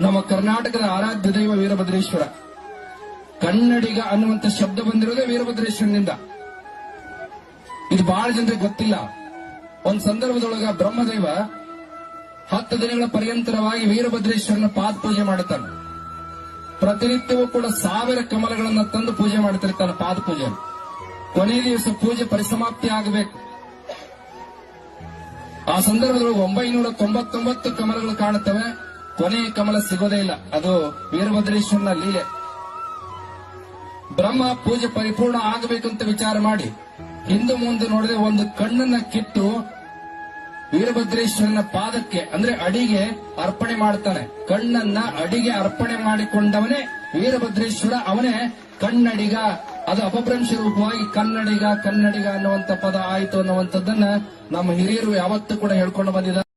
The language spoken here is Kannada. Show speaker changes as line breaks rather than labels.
ನಮ್ಮ ಕರ್ನಾಟಕದ ಆರಾಧ್ಯ ದೈವ ವೀರಭದ್ರೇಶ್ವರ. ಕನ್ನಡಿಗ ಅನ್ನುವಂತ ಶಬ್ದ ಬಂದಿರೋದೇ ವೀರಭದ್ರೇಶ್ವರನಿಂದ. ಇದು ಬಹಳ ಜನರಿಗೆ ಗೊತ್ತಿಲ್ಲ. ಒಂದ್ ಸಂದರ್ಭದೊಳಗ ಬ್ರಹ್ಮದೇವ ಹತ್ತು ದಿನಗಳ ಪರ್ಯಂತರವಾಗಿ ವೀರಭದ್ರೇಶ್ವರನ ಪಾದ ಪೂಜೆ ಮಾಡುತ್ತಾನೆ. ಪ್ರತಿನಿತ್ಯವೂ ಕೂಡ ಸಾವಿರ ಕಮಲಗಳನ್ನು ತಂದು ಪೂಜೆ ಮಾಡ್ತಿರ್ತಾನೆ ಪಾದ ಪೂಜೆ. ಕೊನೆಯ ದಿವಸ ಪೂಜೆ ಪರಿಸಮಾಪ್ತಿ ಆಗಬೇಕು. ಆ ಸಂದರ್ಭದೊಳಗೆ ಒಂಬೈನೂರ ತೊಂಬತ್ತೊಂಬತ್ತು ಕಮಲಗಳು ಕಾಣುತ್ತವೆ. ಕೊನೆಯ ಕಮಲ ಸಿಗೋದೇ ಇಲ್ಲ. ಅದು ವೀರಭದ್ರೇಶ್ವರನ ಲೀಲೆ. ಬ್ರಹ್ಮ ಪೂಜೆ ಪರಿಪೂರ್ಣ ಆಗಬೇಕಂತ ವಿಚಾರ ಮಾಡಿ, ಹಿಂದೆ ಮುಂದೆ ನೋಡದೆ ಒಂದು ಕಣ್ಣನ್ನ ಕಿತ್ತು ವೀರಭದ್ರೇಶ್ವರನ ಪಾದಕ್ಕೆ, ಅಂದ್ರೆ ಅಡಿಗೆ ಅರ್ಪಣೆ ಮಾಡ್ತಾನೆ. ಕಣ್ಣನ್ನ ಅಡಿಗೆ ಅರ್ಪಣೆ ಮಾಡಿಕೊಂಡವನೇ ವೀರಭದ್ರೇಶ್ವರ, ಅವನೇ ಕನ್ನಡಿಗ. ಅದು ಅಪಭ್ರಂಶ ರೂಪವಾಗಿ ಕನ್ನಡಿಗ ಕನ್ನಡಿಗ ಅನ್ನುವಂತ ಪದ ಆಯಿತು ಅನ್ನುವಂಥದ್ದನ್ನ ನಮ್ಮ ಹಿರಿಯರು ಯಾವತ್ತೂ ಕೂಡ ಹೇಳ್ಕೊಂಡು ಬಂದಿದ್ದಾರೆ.